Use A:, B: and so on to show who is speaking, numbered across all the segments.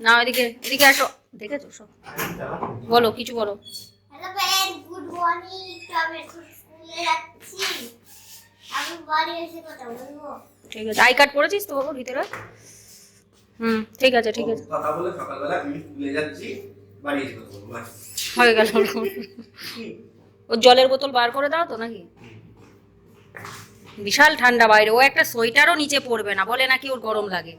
A: না এদিকে এদিকে আসো। দেখেছ সব। বলো কিছু বলো।
B: হ্যালো ফ্রেন্ড গুড মর্নিং আমি স্কুলে যাচ্ছি। আমি বাড়ি এসে কথা বলব।
A: ঠিক আছে। আই কার্ড করেছিস তো বাবু ভিতরে? হুম ঠিক আছে ঠিক আছে।
C: কথা বলে সকালবেলা আমি স্কুলে যাচ্ছি বাড়ি এসে কথা বলব।
A: হয়ে গেল। ও জলের বোতল বার করে দাও তো নাকি? বিশাল ঠান্ডা বাইরে। ও একটা সোয়েটারও নিচে পড়বে না। বলে নাকি ওর গরম লাগে।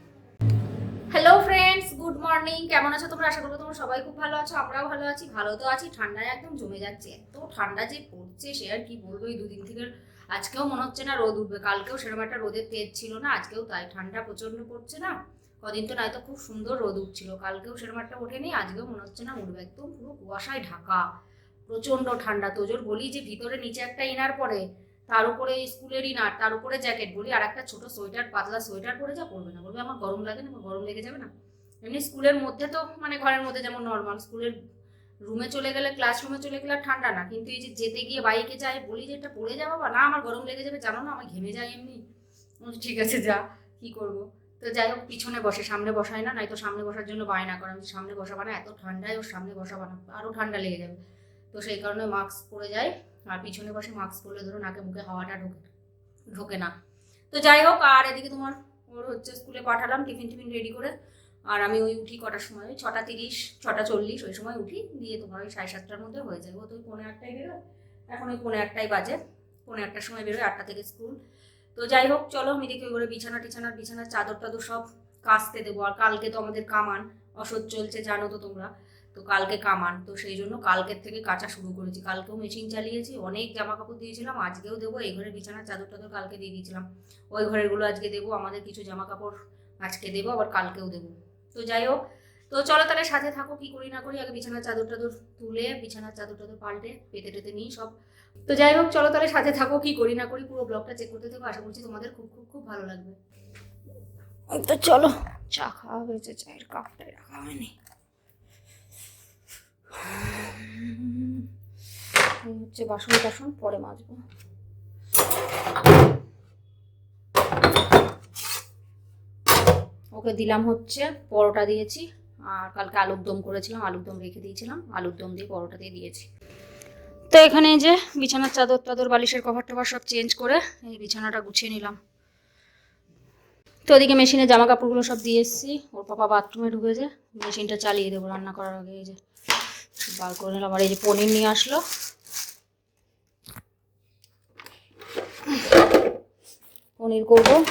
A: হ্যালো ফ্রেন্ডস গুড মর্নিং কেমন আছো তোমরা? আশা করব তোমরা সবাই খুব ভালো আছো, আমরাও ভালো আছি, ভালো তো আছি। ঠান্ডায় একদম জমে যাচ্ছে, এত ঠান্ডা যে পড়ছে সে আর কি বলব? এই দুদিন থেকে আজকেও মনে হচ্ছে না রোদ উঠবে। কালকেও সেরকম একটা রোদের তেজ ছিল না, আজকেও তাই। ঠান্ডা প্রচণ্ড পড়ছে না, কদিন তো নয়তো খুব সুন্দর রোদ উঠছিল। কালকেও সেরকম একটা ওঠেনি, আজকেও মনে হচ্ছে না উঠবে। একদম পুরো কুয়াশায় ঢাকা প্রচণ্ড ঠান্ডা। তোজোর বলি যে ভিতরে, নিচে একটা ইনার পরে তার উপরে স্কুলের ইনার তার উপরে জ্যাকেট বলি, আর একটা ছোটো সোয়েটার, পাতলা সোয়েটার পরে যা পরবে না, বলবে আমার গরম লাগে না, আমার গরম লেগে যাবে না। এমনি স্কুলের মধ্যে তো মানে ঘরের মধ্যে যেমন নর্মাল স্কুলের রুমে চলে গেলে ক্লাসরুমে চলে গেলে ঠান্ডা না, কিন্তু এই যে যেতে গিয়ে বাইকে যাই বলি যে এটা পরে যাব বা না আমার গরম লেগে যাবে, জানো না আমার ঘেমে যায় এমনি। ঠিক আছে, যা, কি করব? তো যাই হোক, পিছনে বসে, সামনে বসায় না নয়তো সামনে বসার জন্য বায়না করে, আমি সামনে বসাবো না, এত ঠান্ডায় ওর সামনে বসাবো না আরও ঠান্ডা লেগে যাবে। তো সেই কারণে মাস্ক পরে যায় আর পিছনে বসে মাস্ক পরলে ধরো নাকে মুখে হাওয়াটা ঢোকে ঢোকে না। তো যাই হোক, আর এদিকে তোমার ওর হচ্ছে স্কুলে পাঠালাম, টিফিন টিফিন রেডি করে। আর আমি ওই উঠি কটার সময়, ওই ছটা তিরিশ, ছটা চল্লিশ, ওই সময় উঠি। দিয়ে তোমার ওই সাড়ে সাতটার মধ্যে হয়ে যায়। ও তো ওই পৌনে আটটায় বেরোয়। এখন ওই পৌনে আটটাই বাজে। পৌনে আটটার সময় বেরোয় আটটা থেকে স্কুল। তো যাই হোক, চলো আমি দেখি ওই করে বিছানা টিছানার বিছানার চাদর টাদর সব কাচতে দেবো। আর কালকে তো আমাদের কামান অসহ্য চলছে, জানো তো তোমরা। তো কালকে কামান তো সেই জন্য কালকের থেকে কাচা শুরু করেছি। কালকেও মেশিন চালিয়েছি অনেক জামা কাপড় দিয়েছিলাম আজকেও দেবো এই ঘরের বিছানার চাদর টাদর কালকে দিয়ে দিয়েছিলাম। ওই ঘরেরগুলো আজকে দেবো আমাদের কিছু জামা কাপড় আজকে দেবো আবার কালকেও দেবো। তো যাই হোক তো চলো তাহলে সাথে থাকো কি করি না করি আগে বিছানার চাদর টাদর তুলে বিছানার চাদর টাদর পাল্টে পেতে টেতে নিই সব। তো যাই হোক চলো তাহলে সাথে থাকো কি করি না করি পুরো ব্লগটা চেক করতে থাকো আশা করছি তোমাদের খুব খুব খুব ভালো লাগবে। তো চলো চা খাওয়া হয়েছে চায়ের কাপটাই রাখা হয়নি। হচ্ছে বাসন টাসন, পরে মাজবো। ওকে দিলাম হচ্ছে পরোটা দিয়েছি, আর কালকে আলুর দম করেছিলাম, আলুর দম রেখে দিয়েছিলাম, আলুর দম দিয়ে পরোটা দিয়ে দিয়েছি। তো এখানে যে বিছানার চাদর টাদর বালিশের কভার টভার সব চেঞ্জ করে এই বিছানাটা গুছিয়ে নিলাম। তো ওদিকে মেশিনে জামা কাপড়গুলো সব দিয়ে এসেছি, ওর পাপা বাথরুমে ঢুকেছে মেশিনটা চালিয়ে দেবো রান্না করার আগে এই যে। বার করে নিলাম। আর এই যে পনির নিয়ে আসলো। পনির করব।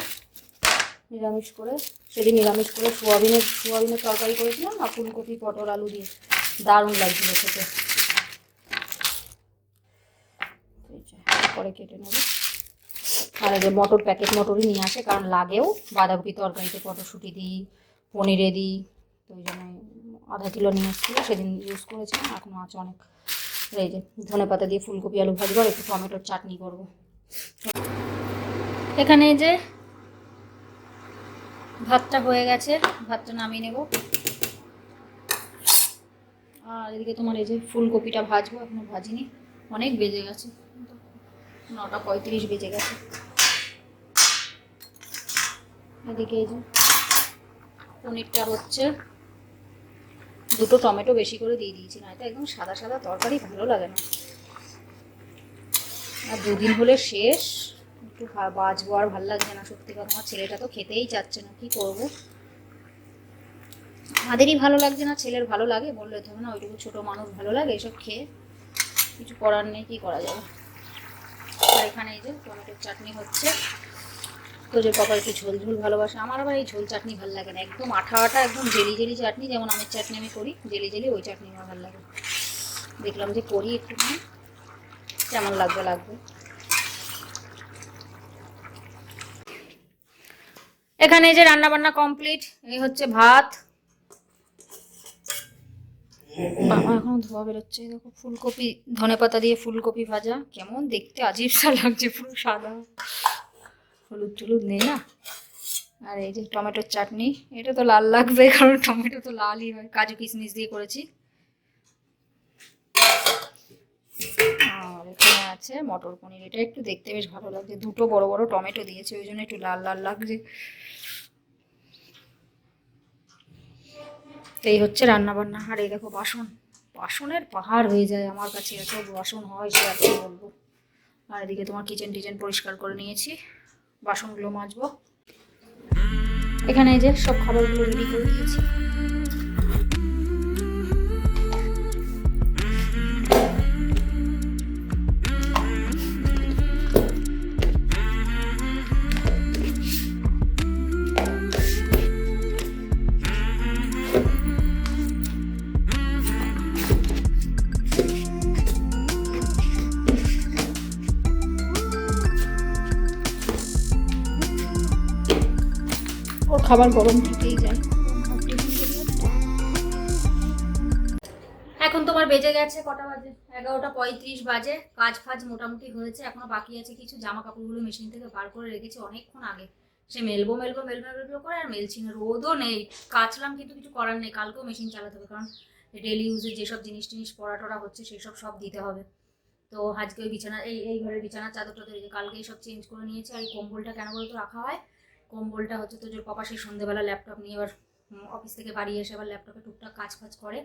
A: নিরামিষ করে। সেদিন নিরামিষ করে সোয়াবিনের সোয়াবিনের তরকারি করেছিলাম আর ফুলকপি, পটল, আলু দিয়ে। দারুণ লাগছিল খেতে। পরে কেটে নেব। আর যে মটর প্যাকেট মটরই নিয়ে আসে, কারণ লাগেও। বাঁধাকপি তরকারিতে কটরশুঁটি দিই, পনিরে দিই। তো ওই জন্য আধা কিলো নিয়ে এসেছিল, সেদিন ইউজ করেছিলাম এখনও আছে অনেক। এই যে ধনে পাতা দিয়ে ফুলকপি, আলু ভাজবো আর একটু টমেটোর চাটনি করব। এখানে যে ভাতটা হয়ে গেছে, ভাতটা নামিয়ে নেব। আর এদিকে তোমার এই যে ফুলকপিটা ভাজবো, এখনও ভাজিনি, অনেক বেজে গেছে। নটা পঁয়ত্রিশ বেজে গেছে। এদিকে এই যে পনিরটা হচ্ছে। দুটো টমেটো বেশি করে দিয়ে দিয়েছি না এটা একদম সাদা সাদা তরকারি ভালো লাগে না। আর দুদিন হলে শেষ। একটু বাজবো আর ভালো লাগছে না, সত্যি কথা। আমার ছেলেটা তো খেতেই চাচ্ছে না, কি করব? আমাদেরই ভালো লাগছে না, ছেলের ভালো লাগে। বললে তো না, ওইটুকু ছোটো মানুষ ভালো লাগে, এসব খেয়ে কিছু করার নেই, কি করা যাবে? এখানে এই যে টমেটোর চাটনি হচ্ছে। তো যে পাপা একটু ঝোল ঝোল ভালোবাসে। আমার আবার এই ঝোল চাটনি ভালো লাগে না। একদম আঠা আঠা একদম জেলি জেলি চাটনি যেমন আমের চাটনি আমি করি, জেলি জেলি ওই চাটনি আমার ভালো লাগে। দেখলাম যে করি একটুখানি, কেমন লাগবে লাগবে। এখানে যে রান্না বান্না কমপ্লিট এই হচ্ছে ভাত। এখন ধোয়া বেরোচ্ছে দেখো, ফুলকপি ধনে পাতা দিয়ে ফুলকপি ভাজা। কেমন দেখতে, আজীব সা লাগছে পুরো সাদা। হলুদ টলুদ নেই না? আর এই যে টমেটোর চাটনি, এটা তো লাল লাগবে, কারণ টমেটো তো লালই হয়, কাজু কিশমিশ দিয়ে করেছি। আর এখানে আছে মটর পনির, এটা একটু দেখতে বেশ ভালো লাগছে। দুটো বড় বড় টমেটো দিয়েছে, ওই জন্য একটু লাল লাল লাগছে। এই হচ্ছে রান্না বান্না আর এই দেখো বাসন, বাসনের পাহাড় হয়ে যায় আমার কাছে, এত বাসন হয় সে এত বলব। আর এদিকে তোমার কিচেন টিচেন পরিষ্কার করে নিয়েছি। বাসনগুলো মাজবো। এখানে এই যে সব খাবারগুলো রেডি করে দিয়েছি। খাবার গরম। থেকেই যায় এখন তোমার বেজে গেছে কটা বাজে? এগারোটা পঁয়ত্রিশ বাজে। কাজ ফাজ মোটামুটি হয়েছে, এখনও বাকি আছে কিছু। জামা কাপড়গুলো মেশিন থেকে বার করে রেখেছি অনেকক্ষণ আগে। সে মেলবো মেলবো মেলবো মেলবো করে আর মেলছি না। রোদও নেই। কাচলাম কিন্তু কিছু করার নেই। কালকেও মেশিন চালাতে হবে, কারণ ডেলি ইউজে যেসব জিনিস টিনিস পড়া টরা হচ্ছে, সেসব সব দিতে হবে। তো আজকে ওই বিছানা, এই এই ঘরের বিছানার এই যে কালকেই সব চেঞ্জ করে নিয়েছে। আর এই কম্বলটা কেন বলতো রাখা হয়? কম্বলটা হচ্ছে তো যে পাপা সেই সন্ধ্যেবেলা ল্যাপটপ নিয়ে এবার অফিস থেকে বাড়ি এসে আবার ল্যাপটপে টুকটাক কাজ ফাজ করে,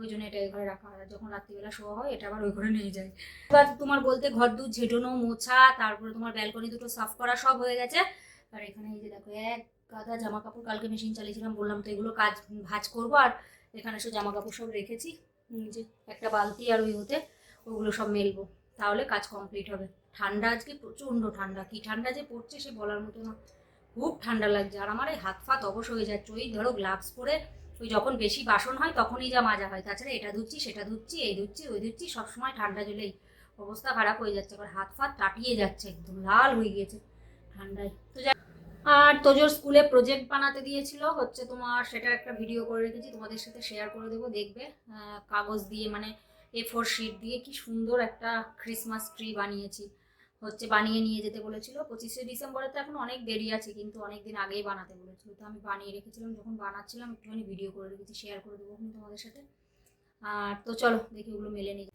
A: ওই জন্য এটা এই ঘরে রাখা হয়। যখন রাত্রিবেলা শোয়া হয়, এটা আবার ওই ঘরে নিয়ে যায়। এবার তোমার বলতে ঘর দু ঝেটানো, মোছা, তারপরে তোমার ব্যালকনি দুটো সাফ করা সব হয়ে গেছে। আর এখানে এই যে দেখো, এক গাদা জামা কাপড় কালকে মেশিন চালিয়েছিলাম, বললাম তো এগুলো কাজ ভাজ করব। আর এখানে সব জামা কাপড় সব রেখেছি যে একটা বালতি আর ওই হতে ওগুলো সব মেলবো। তাহলে কাজ কমপ্লিট হবে। ঠান্ডা আজকে প্রচণ্ড ঠান্ডা। কি ঠান্ডা যে পড়ছে সে বলার মতো না। খুব ঠান্ডা লাগছে। আর আমার এই হাত ফাত অবশ হয়ে যাচ্ছে। ওই ধরো গ্লাভস পরে ওই যখন বেশি বাসন হয় তখনই যা মাজা হয়। তাছাড়া এটা ধুচ্ছি, সেটা ধুচ্ছি, এই ধুচ্ছি, ওই ধুচ্ছি, সবসময় ঠান্ডা জলেই। অবস্থা খারাপ হয়ে যাচ্ছে। আবার হাত ফাত টাটিয়ে যাচ্ছে একদম, লাল হয়ে গিয়েছে ঠান্ডায়। তো যা আর তোজোর স্কুলে প্রজেক্ট বানাতে দিয়েছিল, হচ্ছে তোমার সেটা একটা ভিডিও করে রেখেছি, তোমাদের সাথে শেয়ার করে দেবো, দেখবে। কাগজ দিয়ে মানে এ ফোর শিট দিয়ে কি সুন্দর একটা ক্রিসমাস ট্রি বানিয়েছি। হচ্ছে বানিয়ে নিয়ে যেতে বলেছিল। পঁচিশে ডিসেম্বরে তো এখন অনেক দেরি আছে, কিন্তু অনেক দিন আগেই বানাতে বলেছিল। তো আমি বানিয়ে রেখেছিলাম, যখন বানাচ্ছিলাম একটুখানি ভিডিও করে রেখেছি শেয়ার করে দেবো কিন্তু তোমাদের সাথে। আর তো চলো, দেখি ওগুলো মেলে নিই।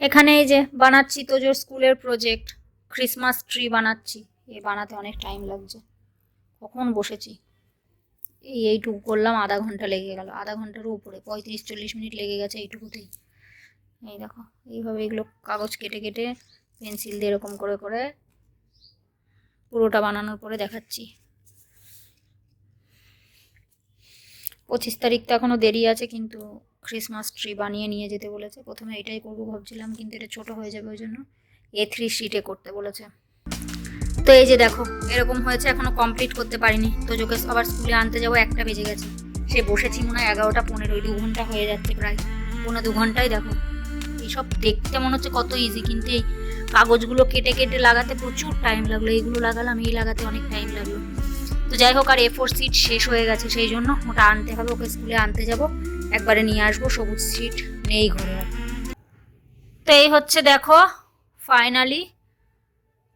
A: এখানে এই যে, বানাচ্ছি তো তোজোর স্কুলের প্রজেক্ট ক্রিসমাস ট্রি বানাচ্ছি। এ বানাতে অনেক টাইম লাগছে। কখন বসেছি? এই এইটুকু করলাম, আধা ঘণ্টা লেগে গেল। আধা ঘন্টারও উপরে, পঁয়ত্রিশ চল্লিশ মিনিট লেগে গেছে এইটুকুতেই। এই দেখো, এইভাবে এগুলো কাগজ কেটে কেটে পেন্সিল দিয়ে এরকম করে করে পুরোটা বানানোর পরে দেখাচ্ছি। পঁচিশ তারিখ তো এখনও দেরি আছে, কিন্তু ক্রিসমাস ট্রি বানিয়ে নিয়ে যেতে বলেছে। প্রথমে এটাই করব ভাবছিলাম, কিন্তু এটা ছোট হয়ে যাবে ওই জন্য এ থ্রি শিটে করতে বলেছে। তো এই যে দেখো, এরকম হয়েছে, এখনও কমপ্লিট করতে পারিনি। তো যোকে আবার স্কুলে আনতে যাব, একটা বেজে গেছে। সে বসেছি মনে হয় এগারোটা পনেরো দু ঘণ্টা হয়ে যাচ্ছে প্রায়। পনেরো দু ঘন্টাই দেখো। এইসব দেখতে মনে হচ্ছে কত ইজি কিন্তু এই কাগজগুলো কেটে কেটে লাগাতে প্রচুর টাইম লাগল। এইগুলো লাগালাম এই লাগাতে অনেক টাইম লাগল। তো যাই হোক আর এ ফোর সিট শেষ হয়ে গেছে সেই জন্য ওটা আনতে হবে ওকে স্কুলে আনতে যাব। একবারে নিয়ে আসব সবুজ সিট নেই ঘরে আর। তো এই হচ্ছে দেখো ফাইনালি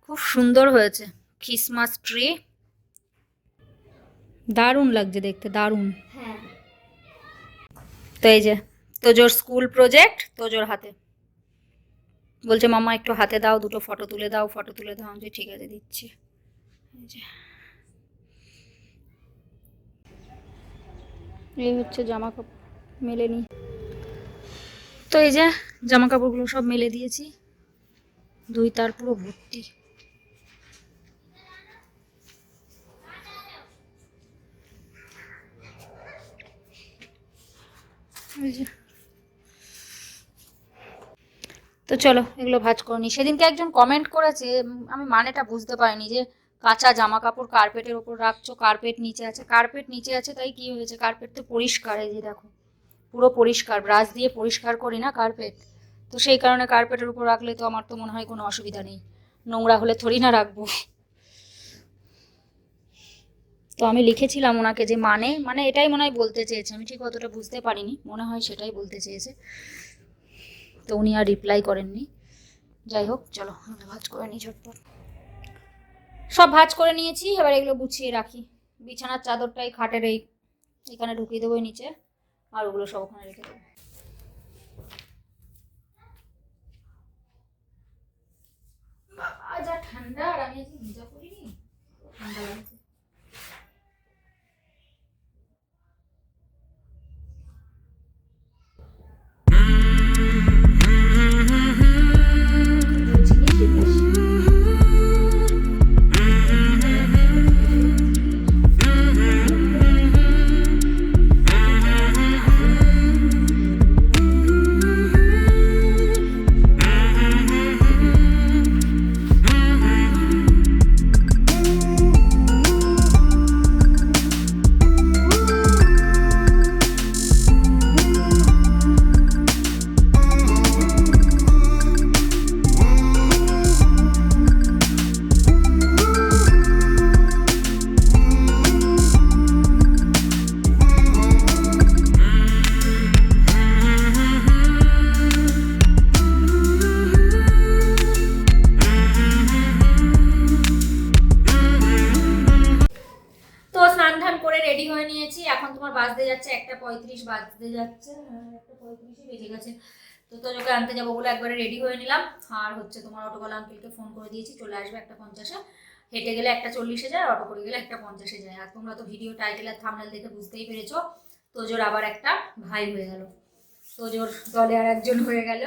A: খুব সুন্দর হয়েছে ক্রিসমাস ট্রি দারুণ লাগছে দেখতে দারুণ।
B: হ্যাঁ।
A: তো এই যে তোজোর স্কুল প্রজেক্ট তোজোর হাতে। বলছে, মামা, একটু হাতে দাও, দুটো ফটো তুলে দাও ফটো তুলে দাও। আমি ঠিক আছে, দিচ্ছি। এই হচ্ছে জামা কাপড় মেলে নি। তো এই যে জামা কাপড়গুলো সব মেলে দিয়েছি। দুই তার পুরো ভর্তি। এই যে। তো চলো, এগুলো ভাজ করে সেদিনকে একজন কমেন্ট করেছে আমি মানেটা বুঝতে পারিনি যে কাঁচা জামা কাপড় কার্পেটের ওপর রাখছো কার্পেট নিচে আছে। কার্পেট নিচে আছে তাই কি হয়েছে? কার্পেট তো পরিষ্কার, এই যে দেখো, পুরো পরিষ্কার ব্রাশ দিয়ে পরিষ্কার করি না কার্পেট তো সেই কারণে কার্পেটের উপর রাখলে তো আমার তো মনে হয় কোনো অসুবিধা নেই। নোংরা হলে থরি না রাখব। তো আমি লিখেছিলাম ওনাকে যে মানে মানে এটাই মনে হয় বলতে চেয়েছে। আমি ঠিক অতটা বুঝতে পারিনি, মনে হয় সেটাই বলতে চেয়েছে। তো উনি আর রিপ্লাই করেননি। যাই হোক, চলো, আমরা ভাজ করে নিই ঝটপট। সব ভাজ করে নিয়েছি, এবার এগুলো গুছিয়ে রাখি। বিছানার চাদরটাই খাটের এই, এখানে ঢুকিয়ে দেবো নিচে, আর ওগুলো সব ওখানে রেখে দেবো। ঠান্ডা, আর আমি পরিনি ঠান্ডা লাগছে। যাচ্ছে একটা পঁয়ত্রিশ, বাজতে যাচ্ছে হ্যাঁ একটা পঁয়ত্রিশই বেজে গেছে। তো তোজোকে আনতে যাব বলে একবারে রেডি হয়ে নিলাম। আর হচ্ছে তোমার অটোওয়ালা আঙ্কেলকে ফোন করে দিয়েছি, চলে আসবে একটা পঞ্চাশে। হেঁটে গেলে একটা চল্লিশে যায় অটো করে গেলে একটা পঞ্চাশে যায়। আর তোমরা তো ভিডিও টাইটেল আর থামনেল দেখে বুঝতেই পেরেছ, তোজোর আবার একটা ভাই হয়ে গেল। তোজোর দলে আর একজন হয়ে গেল।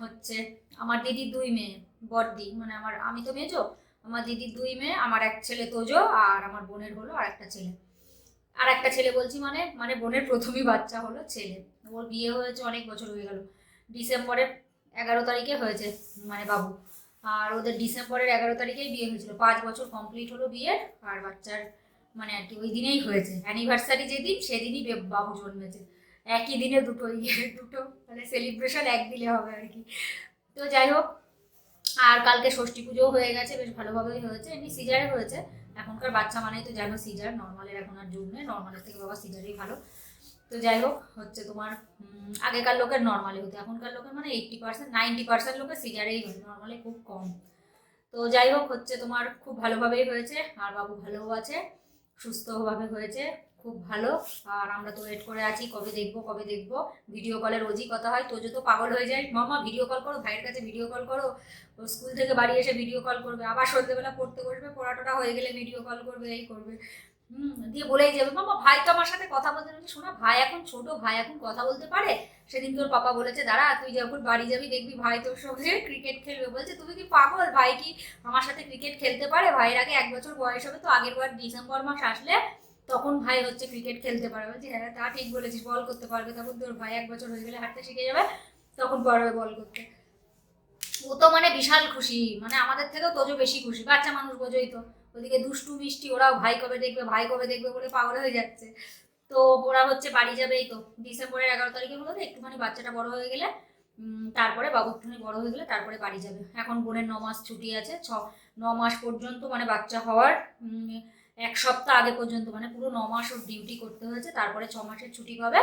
A: হচ্ছে আমার দিদির দুই মেয়ে, বড়দি মানে আমার, আমি তো মেজো, আমার দিদির দুই মেয়ে, আমার এক ছেলে তোজো, আর আমার বোনের হলো আর একটা ছেলে। আর একটা ছেলে বলছি মানে মানে বোনের প্রথমই বাচ্চা হলো ছেলে। ওর বিয়ে হয়েছে অনেক বছর হয়ে গেল। ডিসেম্বরের এগারো তারিখে হয়েছে মানে বাবু। আর ওদের ডিসেম্বরের এগারো তারিখেই বিয়ে হয়েছিল। পাঁচ বছর কমপ্লিট হলো বিয়ের, আর বাচ্চার মানে আর কি ওই দিনেই হয়েছে। অ্যানিভার্সারি যেদিন, সেদিনই বাবু জন্মেছে। একই দিনে দুটো ইয়ে দুটো মানে সেলিব্রেশন একদিনে হবে আর কি। তো যাই হোক, আর কালকে ষষ্ঠী পুজোও হয়ে গেছে, বেশ ভালোভাবেই হয়েছে। এমনি সিজারে হয়েছে। এখনকার বাচ্চা মানেই তো জানো সিজার, নর্মালের এখন আর যুগ নেই নর্মালের থেকে বাবা সিজারই ভালো। তো যাই হোক, হচ্ছে তোমার আগেকার লোকের নর্মালি হতো, এখনকার লোকের মানে এইটটি পার্সেন্ট নাইনটি পার্সেন্ট লোকের সিজারেই হয় নর্মালি খুব কম। তো যাই হোক, হচ্ছে তোমার খুব ভালোভাবেই হয়েছে, আর বাবু ভালোও আছে, সুস্থভাবে হয়েছে। খুব ভালো। আর আমরা তো ওয়েট করে আছি, কবে দেখব কবে দেখব। ভিডিও কলের রোজই কথা হয়, তোজো তো পাগল হয়ে যায়। মামা ভিডিও কল করো, ভাইয়ের কাছে ভিডিও কল করো। স্কুল থেকে বাড়ি এসে ভিডিও কল করবে। আবার সন্ধ্যেবেলা পড়তে বসবে, পড়াটোটা হয়ে গেলে ভিডিও কল করবে, এই করবে। হুম, দিয়ে বলেই যাবে, মামা, ভাই তো আমার সাথে কথা বলতে বলছে। শোনা, ভাই এখন ছোট, ভাই এখন কথা বলতে পারে? সেদিন তোর পাপা বলেছে, দাঁড়া, তুই যখন বাড়ি যাবি, দেখবি ভাই তোর সঙ্গে ক্রিকেট খেলবে। বলছে, তুমি কি পাগল? ভাই কি আমার সাথে ক্রিকেট খেলতে পারে? ভাইয়ের আগে এক বছর বয়স হবে, তো আগের বার ডিসেম্বর মাস আসলে তখন ভাই হচ্ছে ক্রিকেট খেলতে পারবে। বলছি হ্যাঁ তা ঠিক বলেছিস বল করতে পারবে। তখন তোর ভাই এক বছর হয়ে গেলে হাঁটতে শিখে যাবে, তখন পারবে বল করতে। ও তো মানে বিশাল খুশি মানে আমাদের থেকেও তোজো বেশি খুশি। বাচ্চা মানুষ বোঝোই তো। ওদিকে দুষ্টু মিষ্টি, ওরাও ভাই কবে দেখবে, ভাই কবে দেখবে বলে পাগল হয়ে যাচ্ছে। তো ওরা হচ্ছে বাড়ি যাবে এই তো। ডিসেম্বরের এগারো তারিখের মধ্যে একটুখানি বাচ্চাটা বড় হয়ে গেলে তারপরে বাবু একটুখানি বড় হয়ে গেলে তারপরে বাড়ি যাবে। এখন বোনের ন মাস ছুটি আছে, ছ, ন মাস পর্যন্ত মানে বাচ্চা হওয়ার এক সপ্তাহ আগে পর্যন্ত মানে পুরো ন মাস ওর ডিউটি করতে হয়েছে, তারপরে ছ মাসের ছুটি পাবে,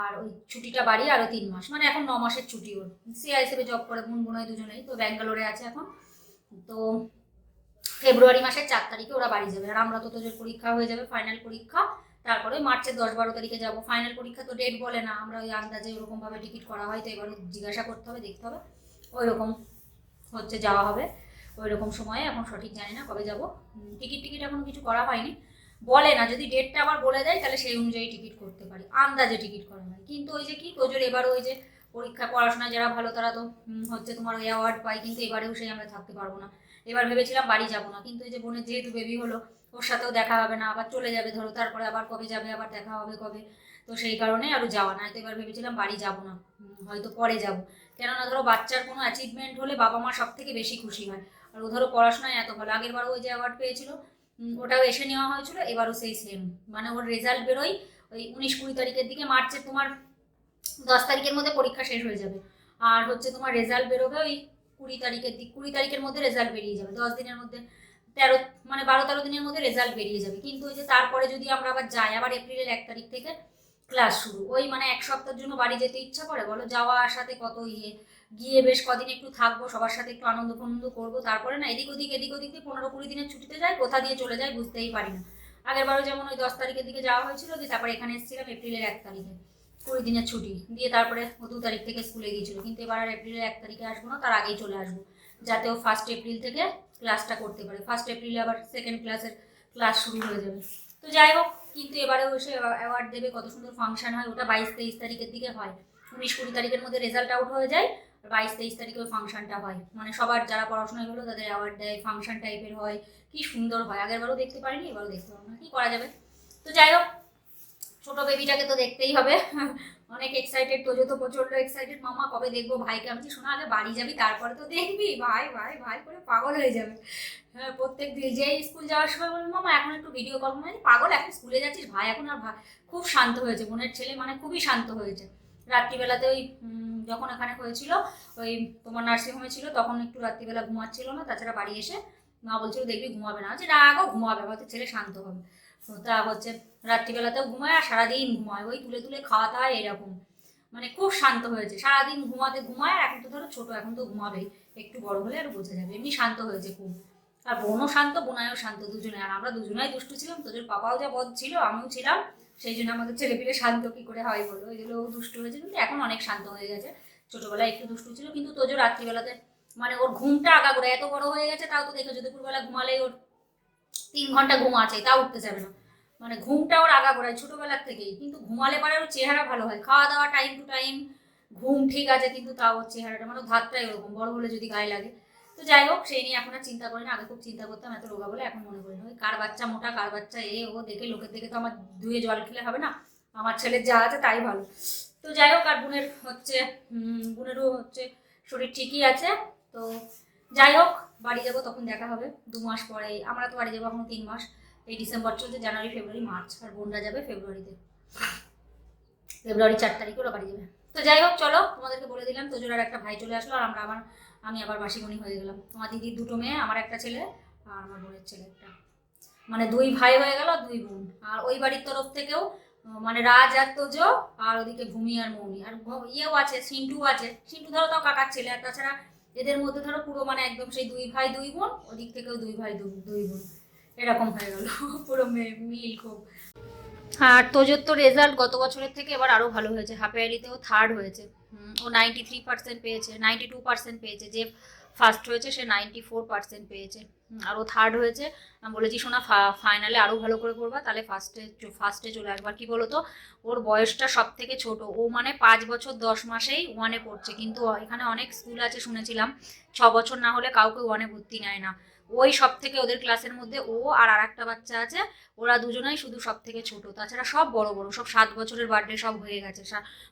A: আর ওই ছুটিটা বাড়িয়ে আরও তিন মাস মানে এখন ন মাসের ছুটি ওর। সিআইএসএফে জব করে, বোন বোনই দুজনেই, তো ব্যাঙ্গালোরে আছে এখন। তো ফেব্রুয়ারি মাসের চার তারিখে ওরা বাড়ি যাবে, আর আমরা তো তোদের পরীক্ষা হয়ে যাবে ফাইনাল পরীক্ষা। তারপরে মার্চের দশ বারো তারিখে যাব। ফাইনাল পরীক্ষা তো ডেট বলে না, আমরা ওই আন্দাজে ওরকমভাবে টিকিট করা হয়, তো এবারে জিজ্ঞাসা করতে হবে, দেখতে হবে। ওই রকম হচ্ছে, যাওয়া হবে। ওই রকম সময়ে, এখন সঠিক জানি না কবে যাব। টিকিট টিকিট এখন কিছু করা হয়নি। বলে না, যদি ডেটটা আবার বলে দেয়, তাহলে সেই অনুযায়ী টিকিট করতে পারি। আন্দাজে টিকিট করা হয়। কিন্তু ওই যে কি তোজোর এবার ওই যে পরীক্ষা পড়াশোনায় যারা ভালো, তারা তো হচ্ছে তোমার ওই অ্যাওয়ার্ড পায়, কিন্তু এবারেও সেই আমরা থাকতে পারব না। এবার ভেবেছিলাম বাড়ি যাব না, কিন্তু এই যে বোনের যেহেতু বেবি হলো, ওর সাথেও দেখা হবে না, আবার চলে যাবে ধরো, তারপরে আবার কবে যাবে, আবার দেখা হবে কবে? তো সেই কারণে আরও যাওয়া না তো এবার ভেবেছিলাম বাড়ি যাব না হয়তো পরে যাব। কেননা ধরো বাচ্চার কোনো অ্যাচিভমেন্ট হলে বাবা মা সব থেকে বেশি খুশি হয়। ও ধরো পড়াশোনায় এত ভালো। আগের বারও ওই যে অ্যাওয়ার্ড পেয়েছিল ওটাও এসে নেওয়া হয়েছিল, এবারও সেই সেম মানে ওর রেজাল্ট বেরোয় ওই উনিশ কুড়ি তারিখের দিকে মার্চে তোমার দশ তারিখের মধ্যে পরীক্ষা শেষ হয়ে যাবে। আর হচ্ছে তোমার রেজাল্ট বেরোবে ওই কুড়ি তারিখের দিক, কুড়ি তারিখের মধ্যে রেজাল্ট বেরিয়ে যাবে। দশ দিনের মধ্যে তেরো মানে বারো তেরো দিনের মধ্যে রেজাল্ট বেরিয়ে যাবে। কিন্তু ওই যে তারপরে যদি আমরা আবার যাই, আবার এপ্রিলের এক তারিখ থেকে ক্লাস শুরু। ওই মানে এক সপ্তাহের জন্য বাড়ি যেতে ইচ্ছা করে? বলো যাওয়া আসাতে কত ইয়ে? গিয়ে বেশ কদিন একটু থাকব, সবার সাথে একটু আনন্দ ফনন্দ করব, তারপরে না এদিক ওদিক এদিক ওদিক দিয়ে পনেরো কুড়ি দিনের ছুটিতে যায় কোথা দিয়ে চলে যায় বুঝতেই পারি না আগের বারও যেমন ওই দশ তারিখের দিকে যাওয়া হয়েছিল, দিয়ে তারপরে এখানে এসেছিলাম এপ্রিলের এক তারিখে, কুড়ি দিনের ছুটি, দিয়ে তারপরে ও দু তারিখ থেকে স্কুলে গিয়েছিল, কিন্তু এবার আর এপ্রিলের এক তারিখে আসব না, তার আগেই চলে আসব, যাতে ও ফার্স্ট এপ্রিল থেকে ক্লাসটা করতে পারে। ফার্স্ট এপ্রিলে আবার সেকেন্ড ক্লাসের ক্লাস শুরু হয়ে যাবে। তো যাই হোক, কিন্তু এবারেও এসে অ্যাওয়ার্ড দেবে, কত সুন্দর ফাংশন হয়, ওটা বাইশ তেইশ তারিখের দিকে হয়। উনিশ কুড়ি তারিখের মধ্যে রেজাল্ট আউট হয়ে যায় বাইশ তেইশ তারিখে ওই ফাংশনটা হয়। মানে সবার যারা পড়াশোনা হলো তাদের অ্যাওয়ার্ড দেয় ফাংশন টাইপের হয়। কি সুন্দর হয়। আগের বারও দেখতে পারিনি, এবারও দেখতে পারব না। কি করা যাবে? তো যাই হোক, ছোট বেবিটাকে তো দেখতেই হবে। অনেক এক্সাইটেড তোজো তো প্রচণ্ড এক্সাইটেড মামা, কবে দেখব ভাইকে? আমি শোনা আগে বাড়ি যাবি, তারপরে তো দেখবি। ভাই ভাই ভাই করে পাগল হয়ে যাবে। হ্যাঁ প্রত্যেক দিন যেই স্কুল যাওয়ার সময় বলব, মামা, এখন একটু ভিডিও কল মানে পাগল, এখন স্কুলে যাচ্ছিস? ভাই, এখন আর ভাই খুব শান্ত হয়েছে। বোনের ছেলে মানে খুবই শান্ত হয়েছে। রাত্রিবেলাতে ওই যখন এখানে হয়েছিল, ওই তোমার নার্সিংহোমে ছিল, তখন একটু রাত্রিবেলা ঘুমাচ্ছিল না, তাছাড়া বাড়ি এসে মা বলছিল, দেখবি, ঘুমাবে না। যে না ঘুমাবে হয়তো ছেলে শান্ত হবে। তো তা হচ্ছে রাত্রিবেলাতেও ঘুমায় আর সারাদিন ঘুমায়, ওই তুলে তুলে খাওয়া দাওয়া এরকম। মানে খুব শান্ত হয়েছে। সারাদিন ঘুমাতে ঘুমায়, আর এখন তো ধরো ছোটো, এখন তো ঘুমাবেই। একটু বড় হলে আর বোঝা যাবে, এমনি শান্ত হয়েছে খুব। আর বোনও শান্ত বোনায়ও শান্ত দুজনে। আর আমরা দুজনেই দুষ্টু ছিলাম, তোদের পাপাও যা বদ ছিল, আমিও ছিলাম। সেই জন্য আমাদের ছেলে ছেলেপিলে শান্ত কি করে হয় বলো? এগুলো দুষ্টু হয়েছে কিন্তু এখন অনেক শান্ত হয়ে গেছে। ছোটবেলায় একটু দুষ্টু ছিল, কিন্তু তোজো রাত্রিবেলাতে মানে ওর ঘুমটা আগা করে এত বড় হয়ে গেছে, তাও তো দেখো যে দুপুরবেলা ঘুমালে ওর তিন ঘণ্টা ঘুম আছে, তাও উঠতে যাবে না। মানে ঘুমটা ওর আগা করায় ছোটবেলার থেকেই, কিন্তু ঘুমালে পরে ওর চেহারা ভালো হয়। খাওয়া দাওয়া টাইম টু টাইম ঘুম ঠিক আছে, কিন্তু তাও ওর চেহারাটা মানে ধাতটাই ওরকম, বড় হলে যদি গায়ে লাগে। তো যাই হোক, সেই নিয়ে এখন আর চিন্তা করি না আগে খুব চিন্তা করতাম, এত রোগা বলে এখন মনে করি না কার বাচ্চা মোটা, কার বাচ্চা এ, ও দেখে লোকের দেখে তো আমার ধুয়ে জল খেলে হবে না। আমার ছেলের যা আছে তাই ভালো। তো যাই হোক, আর বোনের হচ্ছে বোনেরও হচ্ছে শরীর ঠিকই আছে। তো যাই হোক, বাড়ি যাব, তখন দেখা হবে। দু মাস পরে আমরা তো বাড়ি যাব এখন তিন মাস। এই ডিসেম্বর চলছে, জানুয়ারি, ফেব্রুয়ারি, মার্চ, আর বোনরা যাবে ফেব্রুয়ারিতে। ফেব্রুয়ারি চার তারিখে ওরা বাড়ি যাবে। তো যাই হোক, চলো, তোমাদেরকে বলে দিলাম তোজোর একটা ভাই চলে আসলো, আর আমরা আমার আমি আবার মাসিমণি হয়ে গেলাম। আমার দিদির দুটো মেয়ে, আমার একটা ছেলে আর আমার বোনের ছেলে একটা মানে দুই ভাই হয়ে গেল, দুই বোন। আর ওই বাড়ির তরফ থেকেও মানে রাজ আর তোজ আর ওদিকে ভূমি আর মৌনি। আর ইয়েও আছে সিন্টু আছে। সিন্টু ধরো তাও কাকার ছেলে, আর তাছাড়া এদের মধ্যে ধরো পুরো মানে একদম সেই দুই ভাই, দুই বোন। ওদিক থেকেও দুই ভাই দুই বোন। এরকম হয়ে গেল। পুরো মিল খুব। আর তোজোর তো রেজাল্ট গত বছরের থেকে এবার আরও ভালো হয়েছে। হাফ ইয়ারলিতেও থার্ড হয়েছে। ও নাইনটি থ্রি পার্সেন্ট পেয়েছে নাইনটি টু পার্সেন্ট পেয়েছে। যে ফার্স্ট হয়েছে, সে নাইনটি ফোর পার্সেন্ট পেয়েছে আর ও থার্ড হয়েছে। আমি বলেছি, শোনা ফাইনালে আরও ভালো করে করবা, তাহলে ফার্স্টে ফার্স্টে চলে আসবার কি বলো তো ওর বয়সটা সব থেকে ছোট। ও মানে পাঁচ বছর দশ মাসেই ওয়ানে পড়ছে। কিন্তু এখানে অনেক স্কুল আছে, শুনেছিলাম, ছ বছর না হলে কাউকে ওয়ানে ভর্তি নেয় না। ওই সব থেকে ওদের ক্লাসের মধ্যে ও আর আরেকটা বাচ্চা আছে, ওরা দুজনেই শুধু সব থেকে ছোট। তাছাড়া সব বড় বড়, সব সাত বছরের বার্থডে সব হয়ে গেছে।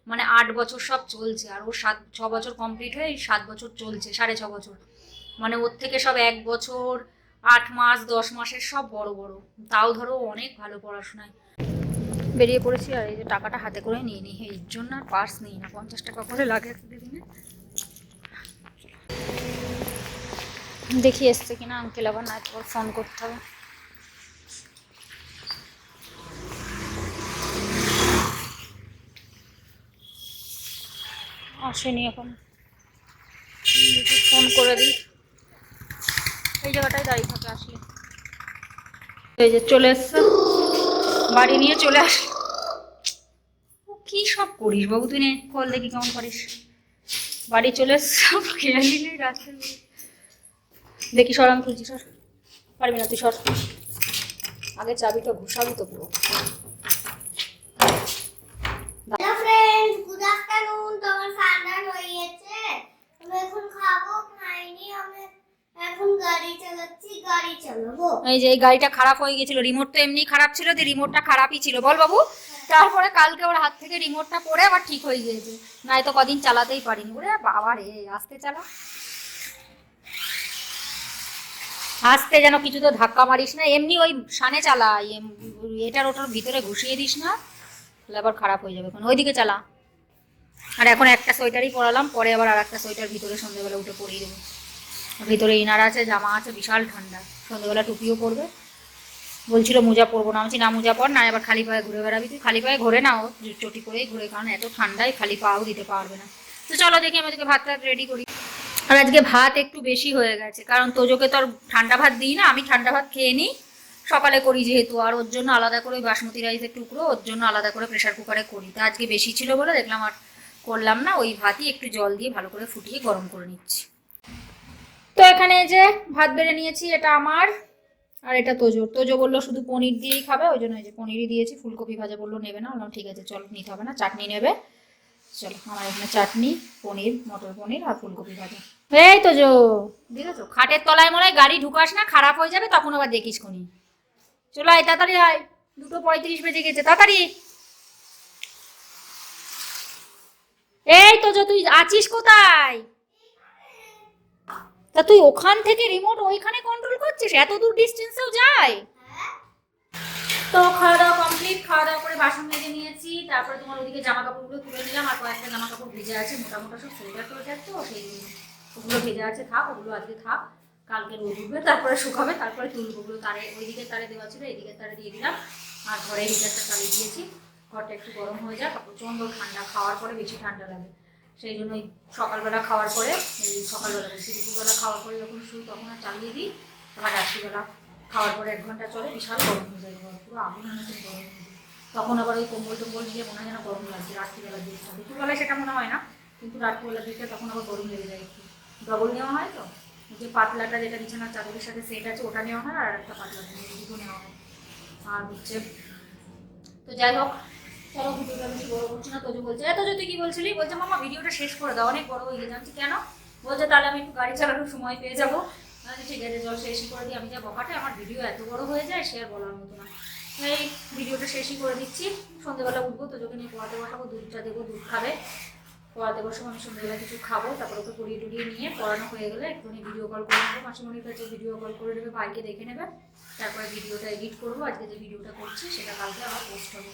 A: মানে আট বছর সব চলছে, আর ওর সাত, ছ বছর কমপ্লিট হয়ে সাত বছর চলছে, সাড়ে ছ বছর। মানে ওর থেকে সব এক বছর, আট মাস, দশ মাসের সব বড় বড়। তাও ধরো অনেক ভালো পড়াশোনায়। বেরিয়ে পড়েছি আর এই যে টাকাটা হাতে করে নিয়ে নিই এর জন্য আর পার্স নিই না। পঞ্চাশ টাকা করে লাগে একটা দিনে। দেখি এসছে কিনা আঙ্কেল আবার না পর ফোন করতে হবে। আসেনি এখন। ফোন করে দিই। এই জায়গাটায় দাঁড়িয়ে থাকে আসলে এই যে চলে এসছে। বাড়ি নিয়ে চলে আস কি সব করিস বাবু, তুই কল দেখি কেমন করিস। বাড়ি চলে এসছে। খেয়াল নেই রাস্তায়। দেখি সর আমি খুলছি সর। পারবি না তুই সর। আগে চাবিটা ঘুষাবি তো পুরো। এই যে এই গাড়িটা খারাপ হয়ে গেছিল রিমোট তো এমনি খারাপ ছিল যে রিমোটটা খারাপই ছিল। বল বাবু তারপরে কালকে ওর হাত থেকে রিমোটটা পড়ে আবার ঠিক হয়ে গিয়েছে। নাই তো কদিন চালাতেই পারিনি। ওরে বাবা রে আস্তে চালা। আস্তে যেন কিছু তো ধাক্কা মারিস না এমনি ওই সানে চালা এটার ওটার ভিতরে ঘুষিয়ে দিস না তাহলে আবার খারাপ হয়ে যাবে। ওইদিকে চালা। আর এখন একটা সোয়েটারই পরালাম পরে আবার আর একটা সোয়েটার ভিতরে সন্ধ্যেবেলা উঠে পরিয়ে দেবো। ভিতরে ইনার আছে জামা আছে বিশাল ঠান্ডা। সন্ধ্যেবেলা টুপিও পরবে। বলছিল মোজা পরবো না। বলছি, না মোজা পর না এবার খালি পায়ে ঘুরে বেড়াবি তুই। খালি পায়ে ঘুরে নাও চটি করেই ঘুরে। কারণ এত ঠান্ডায় খালি পাও দিতে পারবে না। তো চলো দেখি আমি তোকে ভাত রেডি করি। আর আজকে ভাত একটু বেশি হয়ে গেছে। কারণ তোজোকে তো আর ঠান্ডা ভাত দিই না, আমি ঠান্ডা ভাত খেয়ে নিই। সকালে করি যেহেতু, আর ওর জন্য আলাদা করে বাসমতি রাইসের টুকরো, ওর জন্য আলাদা করে প্রেশার কুকারে করি। তো আজকে বেশি ছিল বলে দেখলাম আর করলাম না, ওই ভাতই একটু জল দিয়ে ভালো করে ফুটিয়ে গরম করে নিচ্ছি। তো এখানে যে ভাত বেড়ে নিয়েছি, এটা আমার আর এটা তোজো তোজো বলল শুধু পনির দিয়েই খাবে, ওই জন্য এই যে পনিরই দিয়েছি, ফুলকপি ভাজা বলল নেবে না, বললাম ঠিক আছে, চলো নিতে হবে না, চাটনি নেবে। চলো, আমার এখানে চাটনি, পনির, মটর পনির আর ফুলকপি ভাজা। এই তোজো বুঝেছ খাটের তলায় মনে হয় গাড়ি ঢুকাস না খারাপ হয়ে যাবে তখন আবার দেখিস কোনি চলো আয় তাড়াতাড়ি আয়। দুটো পঁয়ত্রিশ বেজে গেছে তাড়াতাড়ি। এই তোজো তুই আছিস কোথায়? তা তুই ওখান থেকে রিমোট ওইখানে কন্ট্রোল করছিস? এত দূর ডিস্টেন্সেও যায়। তো খাওয়া দাওয়া কমপ্লিট খাওয়া দাওয়া করে বাসন মেজে নিয়েছি তারপরে তোমার ওদিকে জামা কাপড়গুলো তুলে নিলাম আর কয়েকটা জামা কাপড় ভেজে আছে মোটা মোটা সব সোয়েটার টোয়েটার তো সেই ওগুলো ভেজে আছে, থাক, ওগুলো আজকে থাক, কালকে রোদ উঠবে, তারপরে শুকাবে, তারপরে তুলবো ওগুলো তারে, ওইদিকে তারে দেওয়া ছিল এইদিকে তারে দিয়ে দিলাম, আর ঘরে হিটারটা চালিয়ে দিয়েছি, ঘরটা একটু গরম হয়ে যাক, প্রচণ্ড ঠান্ডা, খাওয়ার পরে বেশি ঠান্ডা লাগে, সেই জন্য সকালবেলা খাওয়ার পরে, এই সকালবেলা বেশি দুপুরবেলা খাওয়ার পরে যখন শুই তখন আর চালিয়ে দিই, আবার রাত্রিবেলা খাওয়ার পরে এক ঘণ্টা চলে, বিশাল গরম হয়ে যায় ঘর, পুরো আগুন গরম হয়ে যায়। তখন আবার ওই কম্বল টম্বল নিয়ে মনে হয় যেন গরম লাগছে রাত্রিবেলা দিকটা, দুপুরবেলায় সেটা মনে হয় না, কিন্তু রাত্রিবেলার দিকটা তখন আবার গরম লেগে যায় একটু। ডবল নেওয়া হয় তো? যে পাতলাটা যেটা বিছানার চাদরের সাথে সেট আছে, ওটা নেওয়া হয় আর একটা দুটো নেওয়া হয়। আর হচ্ছে, তো যাই হোক, চলো ভিডিওটা বেশি বড় করছি না, তোজো বলছে এত যদি কি বলছিলি? বলছে, মামা, ভিডিওটা শেষ করে দাও, অনেক বড় হয়ে যাচ্ছে কেন? বলছে, তাহলে আমি একটু গাড়ি চালানোর সময় পেয়ে যাব। ঠিক আছে জল শেষই করে দিই, আমি যা বকাটে আমার ভিডিও এত বড় হয়ে যায়, সে আর বলার মতো না। এই ভিডিওটা শেষই করে দিচ্ছি সন্ধ্যেবেলা উঠবো, তোজোকে নিয়ে পড়াতে বসাবো, দুধটা দেবো, দুধ খাবে। পড়াতে বসবো আমি সন্ধ্যেবেলা কিছু খাব, তারপর ওকে পড়িয়ে টুড়িয়ে নিয়ে পড়ানো হয়ে গেলে একটুখানি ভিডিও কল করে নেব। মাসিমণির কাছে ভিডিও কল করে নেবে, ভাইকে দেখে নেবে, তারপরে ভিডিওটা এডিট করব। আজকে যে ভিডিওটা করছি, সেটা কালকে আবার পোস্ট হবে।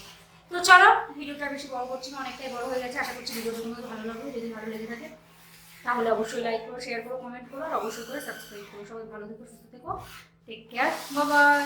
A: তো চলো ভিডিওটা বেশি বড় করছি না, অনেকটাই বড় হয়ে গেছে। আশা করছি ভিডিওটা তোমাদের ভালো লাগবে। যদি ভালো লেগে থাকে, তাহলে অবশ্যই লাইক করো শেয়ার করো কমেন্ট করো, আর অবশ্যই করে সাবস্ক্রাইব করো। সবাই ভালো থেকো, সুস্থ থেকো। টেক কেয়ার বাবাই